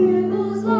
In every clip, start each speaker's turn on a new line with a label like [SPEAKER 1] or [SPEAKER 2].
[SPEAKER 1] Hugo's love.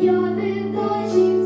[SPEAKER 1] мільйони дощів.